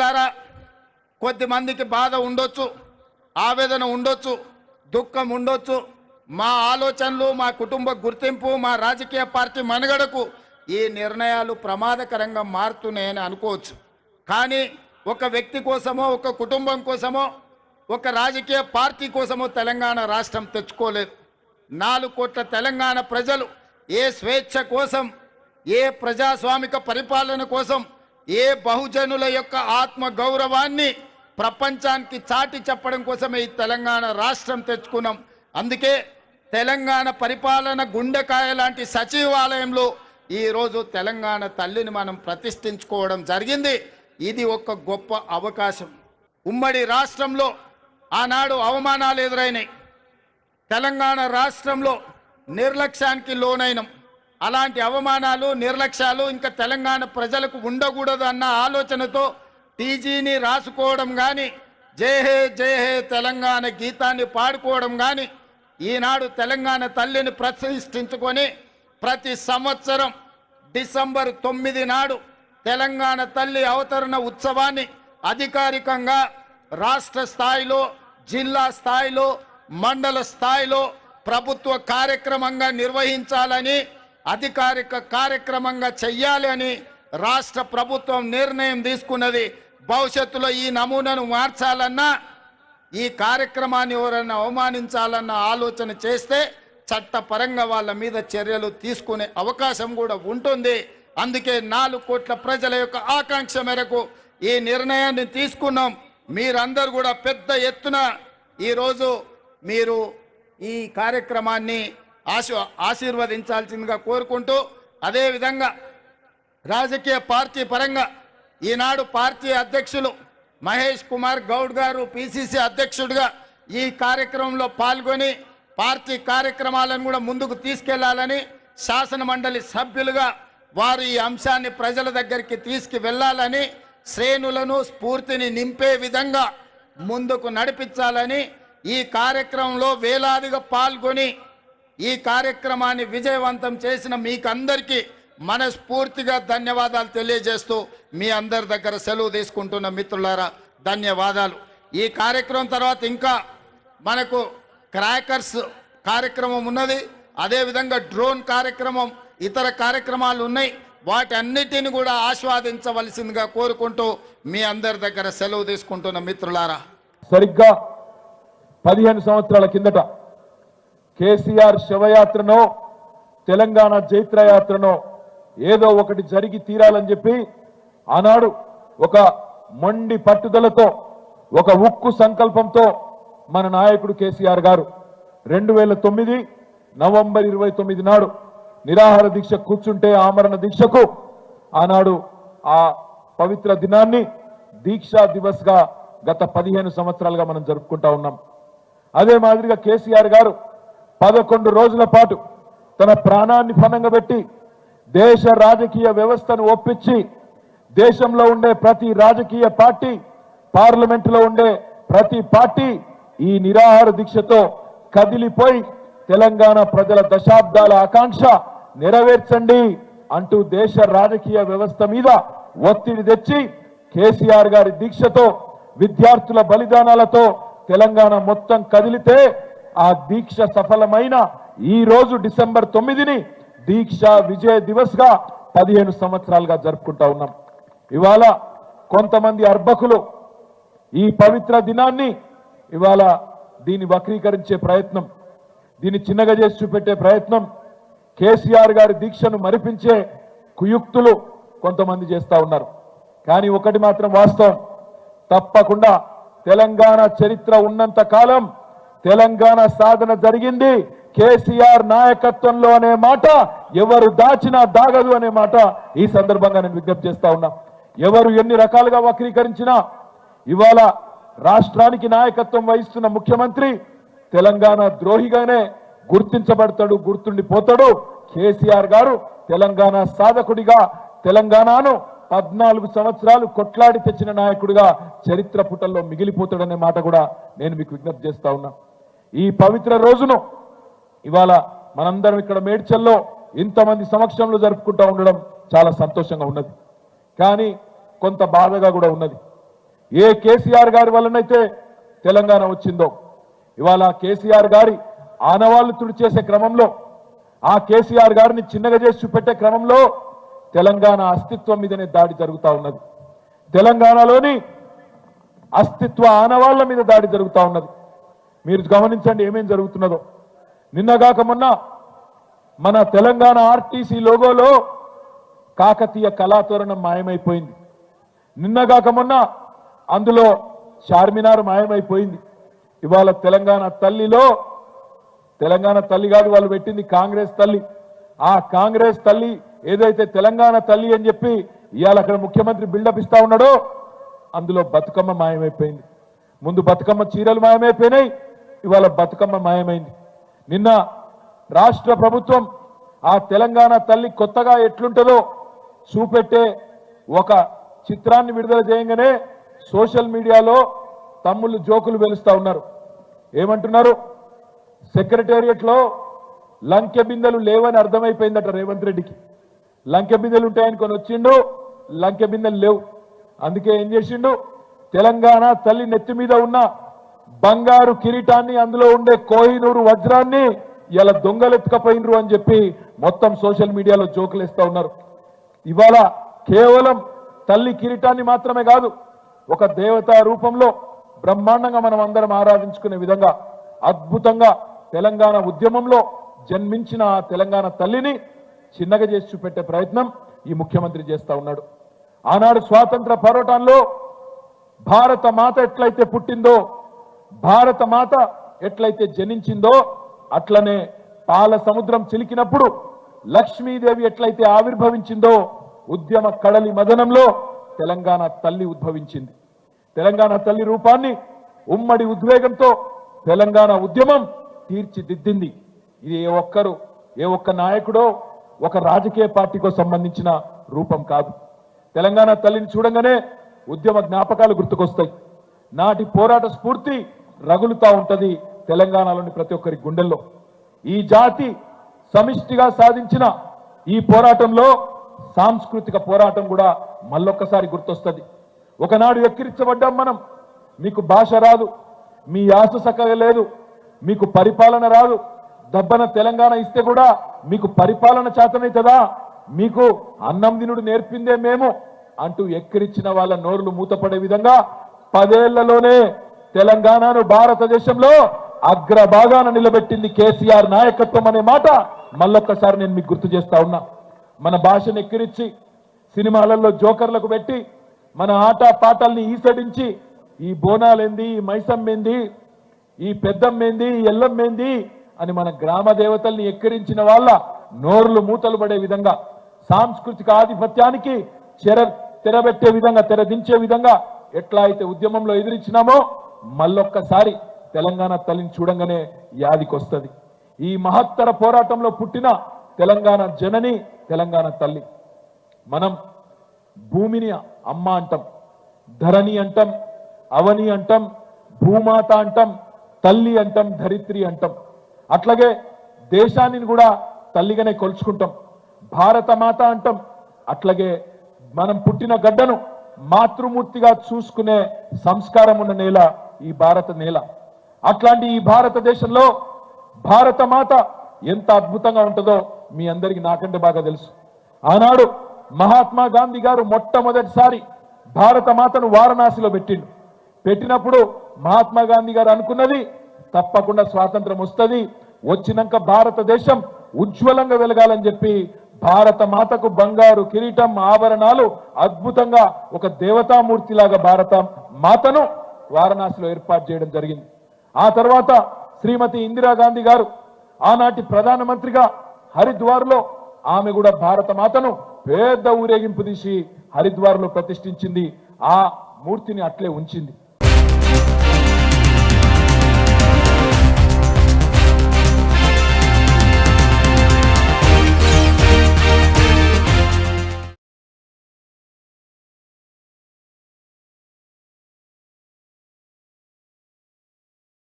లారా కొద్దిమందికి బాధ ఉండొచ్చు ఆవేదన ఉండొచ్చు దుఃఖం ఉండొచ్చు. మా ఆలోచనలు మా కుటుంబ గుర్తింపు మా రాజకీయ పార్టీ మనుగడకు ఈ నిర్ణయాలు ప్రమాదకరంగా మారుతున్నాయని అనుకోవచ్చు. కానీ ఒక వ్యక్తి కోసమో ఒక కుటుంబం కోసమో ఒక రాజకీయ పార్టీ కోసమో తెలంగాణ రాష్ట్రం తెచ్చుకోలేదు. నాలుగు కోట్ల తెలంగాణ ప్రజలు ఏ స్వేచ్ఛ కోసం ఏ ప్రజాస్వామిక పరిపాలన కోసం ఏ బహుజనుల యొక్క ఆత్మ గౌరవాన్ని ప్రపంచానికి చాటి చెప్పడం కోసమే ఈ తెలంగాణ రాష్ట్రం తెచ్చుకున్నాం. అందుకే తెలంగాణ పరిపాలన గుండెకాయ లాంటి సచివాలయంలో ఈరోజు తెలంగాణ తల్లిని మనం ప్రతిష్ఠించుకోవడం జరిగింది. ఇది ఒక గొప్ప అవకాశం. ఉమ్మడి రాష్ట్రంలో ఆనాడు అవమానాలు ఎదురైనాయి. తెలంగాణ రాష్ట్రంలో నిర్లక్ష్యానికి లోనైనం. అలాంటి అవమానాలు నిర్లక్ష్యాలు ఇంకా తెలంగాణ ప్రజలకు ఉండకూడదు అన్న ఆలోచనతో టీజీని రాసుకోవడం కానీ జై హే జై హే తెలంగాణ గీతాన్ని పాడుకోవడం కానీ ఈనాడు తెలంగాణ తల్లిని ప్రతిష్ఠించుకొని ప్రతి సంవత్సరం డిసెంబర్ తొమ్మిది నాడు తెలంగాణ తల్లి అవతరణ ఉత్సవాన్ని అధికారికంగా రాష్ట్ర స్థాయిలో జిల్లా స్థాయిలో మండల స్థాయిలో ప్రభుత్వ కార్యక్రమంగా నిర్వహించాలని అధికారిక కార్యక్రమంగా చెయ్యాలి అని రాష్ట్ర ప్రభుత్వం నిర్ణయం తీసుకున్నది. భవిష్యత్తులో ఈ నమూనాను మార్చాలన్నా ఈ కార్యక్రమాన్ని ఎవరైనా అవమానించాలన్న ఆలోచన చేస్తే చట్టపరంగా వాళ్ళ మీద చర్యలు తీసుకునే అవకాశం కూడా ఉంటుంది. అందుకే నాలుగు కోట్ల ప్రజల యొక్క ఆకాంక్ష మేరకు ఈ నిర్ణయాన్ని తీసుకున్నాం. మీరందరూ కూడా పెద్ద ఎత్తున ఈరోజు మీరు ఈ కార్యక్రమాన్ని ఆశ ఆశీర్వదించాల్సిందిగా కోరుకుంటూ అదేవిధంగా రాజకీయ పార్టీ పరంగా ఈనాడు పార్టీ అధ్యక్షులు మహేష్ కుమార్ గౌడ్ గారు పిసిసి అధ్యక్షుడిగా ఈ కార్యక్రమంలో పాల్గొని పార్టీ కార్యక్రమాలను కూడా ముందుకు తీసుకెళ్ళాలని శాసన మండలి సభ్యులుగా వారు ఈ అంశాన్ని ప్రజల దగ్గరికి తీసుకువెళ్ళాలని శ్రేణులను స్ఫూర్తిని నింపే విధంగా ముందుకు నడిపించాలని ఈ కార్యక్రమంలో వేలాదిగా పాల్గొని ఈ కార్యక్రమాన్ని విజయవంతం చేసిన మీకందరికీ మనస్ఫూర్తిగా ధన్యవాదాలు తెలియజేస్తూ మీ అందరి దగ్గర సెలవు తీసుకుంటున్న మిత్రులారా ధన్యవాదాలు. ఈ కార్యక్రమం తర్వాత ఇంకా మనకు క్రాకర్స్ కార్యక్రమం ఉన్నది అదేవిధంగా డ్రోన్ కార్యక్రమం ఇతర కార్యక్రమాలు ఉన్నాయి. వాటి అన్నిటిని కూడా ఆస్వాదించవలసిందిగా కోరుకుంటూ మీ అందరి దగ్గర సెలవు తీసుకుంటున్న మిత్రులారా. సరిగ్గా పదిహేను సంవత్సరాల కిందట కేసీఆర్ శవయాత్రనో తెలంగాణ జైత్రయాత్రనో ఏదో ఒకటి జరిగి తీరాలని చెప్పి ఆనాడు ఒక మొండి పట్టుదలతో ఒక ఉక్కు సంకల్పంతో మన నాయకుడు కేసీఆర్ గారు రెండు వేల తొమ్మిది నవంబర్ ఇరవై తొమ్మిది నాడు నిరాహార దీక్ష కూర్చుంటే ఆమరణ దీక్షకు ఆనాడు ఆ పవిత్ర దినాన్ని దీక్షా దివస్గా గత పదిహేను సంవత్సరాలుగా మనం జరుపుకుంటా ఉన్నాం. అదే మాదిరిగా కేసీఆర్ గారు పదకొండు రోజుల పాటు తన ప్రాణాన్ని పనంగా పెట్టి దేశ రాజకీయ వ్యవస్థను ఒప్పించి దేశంలో ఉండే ప్రతి రాజకీయ పార్టీ పార్లమెంటులో ఉండే ప్రతి పార్టీ ఈ నిరాహార దీక్షతో కదిలిపోయి తెలంగాణ ప్రజల దశాబ్దాల ఆకాంక్ష నెరవేర్చండి అంటూ దేశ రాజకీయ వ్యవస్థ మీద ఒత్తిడి తెచ్చి కేసీఆర్ గారి దీక్షతో విద్యార్థుల బలిదానాలతో తెలంగాణ మొత్తం కదిలితే ఆ దీక్ష సఫలమైన ఈ రోజు డిసెంబర్ తొమ్మిదిని దీక్ష విజయ దివస్గా పదిహేను సంవత్సరాలుగా జరుపుకుంటా ఉన్నాం. ఇవాళ కొంతమంది అర్భకులు ఈ పవిత్ర దినాన్ని ఇవాళ దీన్ని వక్రీకరించే ప్రయత్నం దీన్ని చిన్నగా చేసి చూపెట్టే ప్రయత్నం కేసీఆర్ గారి దీక్షను మరిపించే కుయుక్తులు కొంతమంది చేస్తా ఉన్నారు. కానీ ఒకటి మాత్రం వాస్తవం తప్పకుండా తెలంగాణ చరిత్ర ఉన్నంత కాలం తెలంగాణ సాధన జరిగింది. కేసీఆర్ నాయకత్వంలో అనే మాట ఎవరు దాచినా దాగదు అనే మాట ఈ సందర్భంగా నేను విజ్ఞప్తి చేస్తా ఉన్నా. ఎవరు ఎన్ని రకాలుగా వక్రీకరించినా ఇవాళ రాష్ట్రానికి నాయకత్వం వహిస్తున్న ముఖ్యమంత్రి తెలంగాణ ద్రోహిగానే గుర్తించబడతాడు గుర్తుండిపోతాడు. కేసీఆర్ గారు తెలంగాణ సాధకుడిగా తెలంగాణను పద్నాలుగు సంవత్సరాలు కొట్లాడి తెచ్చిన నాయకుడిగా చరిత్ర పుటల్లో మిగిలిపోతాడనే మాట కూడా నేను మీకు విజ్ఞప్తి చేస్తా ఉన్నా. ఈ పవిత్ర రోజును ఇవాళ మనందరం ఇక్కడ మేడ్చల్లో ఇంతమంది సమక్షంలో జరుపుకుంటూ ఉండడం చాలా సంతోషంగా ఉన్నది. కానీ కొంత బాధగా కూడా ఉన్నది. ఏ కేసీఆర్ గారి వల్లనైతే తెలంగాణ వచ్చిందో ఇవాళ కేసీఆర్ గారి ఆనవాళ్ళు తుడిచేసే క్రమంలో ఆ కేసీఆర్ గారిని చిన్నగా చేసి చూపెట్టే క్రమంలో తెలంగాణ అస్తిత్వం మీదనే దాడి జరుగుతా ఉన్నది. తెలంగాణలోని అస్తిత్వ ఆనవాళ్ళ మీద దాడి జరుగుతా ఉన్నది. మీరు గమనించండి ఏమేం జరుగుతున్నదో. నిన్నగాక మొన్న మన తెలంగాణ ఆర్టీసీ లోగోలో కాకతీయ కళాతోరణం మాయమైపోయింది. నిన్నగాక మొన్న అందులో చార్మినార్ మాయమైపోయింది. ఇవాళ తెలంగాణ తల్లిలో తెలంగాణ తల్లి కాదు వాళ్ళు పెట్టింది కాంగ్రెస్ తల్లి. ఆ కాంగ్రెస్ తల్లి ఏదైతే తెలంగాణ తల్లి అని చెప్పి ఇవాళ అక్కడ ముఖ్యమంత్రి బిల్డప్ ఇస్తా ఉన్నాడో అందులో బతుకమ్మ మాయమైపోయింది. ముందు బతుకమ్మ చీరలు మాయమైపోయినాయి ఇవాళ బతుకమ్మ మాయమైంది. నిన్న రాష్ట్ర ప్రభుత్వం ఆ తెలంగాణ తల్లి కొత్తగా ఎట్లుంటుందో చూపెట్టే ఒక చిత్రాన్ని విడుదల చేయగానే సోషల్ మీడియాలో తమ్ముళ్ళు జోకులు వెలుస్తా ఉన్నారు. ఏమంటున్నారు? సెక్రటేరియట్లో లంకె బిందెలు లేవని అర్థమైపోయిందట రేవంత్ రెడ్డికి. లంకె బిందెలు ఉంటాయని కొని వచ్చిండు లంకె బిందెలు లేవు. అందుకే ఏం చేసిండు? తెలంగాణ తల్లి నెత్తి మీద ఉన్న బంగారు కిరీటాన్ని అందులో ఉండే కోహినూరు వజ్రాన్ని ఇలా దొంగలెత్తుకపోయినరు అని చెప్పి మొత్తం సోషల్ మీడియాలో జోకులేస్తా ఉన్నారు. ఇవాళ కేవలం తల్లి కిరీటాన్ని మాత్రమే కాదు ఒక దేవతా రూపంలో బ్రహ్మాండంగా మనం అందరం ఆరాధించుకునే విధంగా అద్భుతంగా తెలంగాణ ఉద్యమంలో జన్మించిన ఆ తెలంగాణ తల్లిని చిన్నగా చేసి చూపెట్టే ప్రయత్నం ఈ ముఖ్యమంత్రి చేస్తా ఉన్నాడు. ఆనాడు స్వాతంత్ర పోరాటంలో భారత మాత ఎట్లయితే పుట్టిందో భారత మాత ఎట్లయితే జనించిందో అట్లనే పాల సముద్రం చిలికినప్పుడు లక్ష్మీదేవి ఎట్లయితే ఆవిర్భవించిందో ఉద్యమ కడలి మదనంలో తెలంగాణ తల్లి ఉద్భవించింది. తెలంగాణ తల్లి రూపాన్ని ఉమ్మడి ఉద్వేగంతో తెలంగాణ ఉద్యమం తీర్చిదిద్దింది. ఇది ఏ ఒక్కరు ఏ ఒక్క నాయకుడో ఒక రాజకీయ పార్టీకో సంబంధించిన రూపం కాదు. తెలంగాణ తల్లిని చూడంగానే ఉద్యమ జ్ఞాపకాలు గుర్తుకొస్తాయి. నాటి పోరాట స్ఫూర్తి రగులుతా ఉంటుంది తెలంగాణలోని ప్రతి ఒక్కరి గుండెల్లో. ఈ జాతి సమిష్టిగా సాధించిన ఈ పోరాటంలో సాంస్కృతిక పోరాటం కూడా మళ్ళొక్కసారి గుర్తొస్తుంది. ఒకనాడు ఎక్కిరించబడ్డాం మనం. మీకు భాష రాదు మీ యాస సక్కగా లేదు మీకు పరిపాలన రాదు. దబ్బన తెలంగాణ ఇస్తే కూడా మీకు పరిపాలన చేతనైతుందా? మీకు అన్నం దినుడు నేర్పిందే మేము అంటూ ఎక్కిరించిన వాళ్ళ నోరులు మూతపడే విధంగా పదేళ్ళలోనే తెలంగాణను భారతదేశంలో అగ్రభాగాన నిలబెట్టింది కేసీఆర్ నాయకత్వం అనే మాట మళ్ళొక్కసారి నేను మీకు గుర్తు చేస్తా ఉన్నా. మన భాషను ఎక్కిరించి సినిమాలలో జోకర్లకు పెట్టి మన ఆట పాటల్ని ఈసడించి ఈ బోనాలేంది ఈ మైసమ్మేంది ఈ పెద్దమ్మేంది ఈ ఎల్లమ్మేంది అని మన గ్రామ దేవతల్ని ఎక్కిరించిన వాళ్ళ నోర్లు మూతలు పడే విధంగా సాంస్కృతిక ఆధిపత్యానికి చెర తెరబెట్టే విధంగా తెరదించే విధంగా ఎట్లా అయితే ఉద్యమంలో ఎదిరించినామో మళ్ళొక్కసారి తెలంగాణ తల్లిని చూడంగానే యాదికొస్తుంది ఈ మహత్తర పోరాటంలో పుట్టిన తెలంగాణ జనని తెలంగాణ తల్లి. మనం భూమిని అమ్మ అంటాం ధరణి అంటాం అవని అంటాం భూమాత అంటాం తల్లి అంటాం ధరిత్రి అంటాం. అట్లాగే దేశాన్ని కూడా తల్లిగానే కొలుచుకుంటాం. భారత మాత అంటాం అట్లాగే మనం పుట్టిన గడ్డను మాతృమూర్తిగా చూసుకునే సంస్కారం ఉన్న నేల ఈ భారత నేల. అట్లాంటి ఈ భారతదేశంలో భారత మాత ఎంత అద్భుతంగా ఉంటుందో మీ అందరికి నాకంటే బాగా తెలుసు. ఆనాడు మహాత్మా గాంధీ గారు మొట్టమొదటిసారి భారత మాతను వారణాసిలో పెట్టిండు. పెట్టినప్పుడు మహాత్మా గాంధీ గారు అనుకున్నది తప్పకుండా స్వాతంత్రం వస్తుంది వచ్చినాక భారతదేశం ఉజ్వలంగా వెలగాలని చెప్పి భారత మాతకు బంగారు కిరీటం ఆభరణాలు అద్భుతంగా ఒక దేవతామూర్తిలాగా భారత మాతను వారణాసిలో ఏర్పాటు చేయడం జరిగింది. ఆ తర్వాత శ్రీమతి ఇందిరాగాంధీ గారు ఆనాటి ప్రధానమంత్రిగా హరిద్వార్లో ఆమె కూడా భారత మాతను పెద్ద ఊరేగింపు తీసి హరిద్వార్లో ప్రతిష్ఠించింది. ఆ మూర్తిని అట్లే ఉంచింది.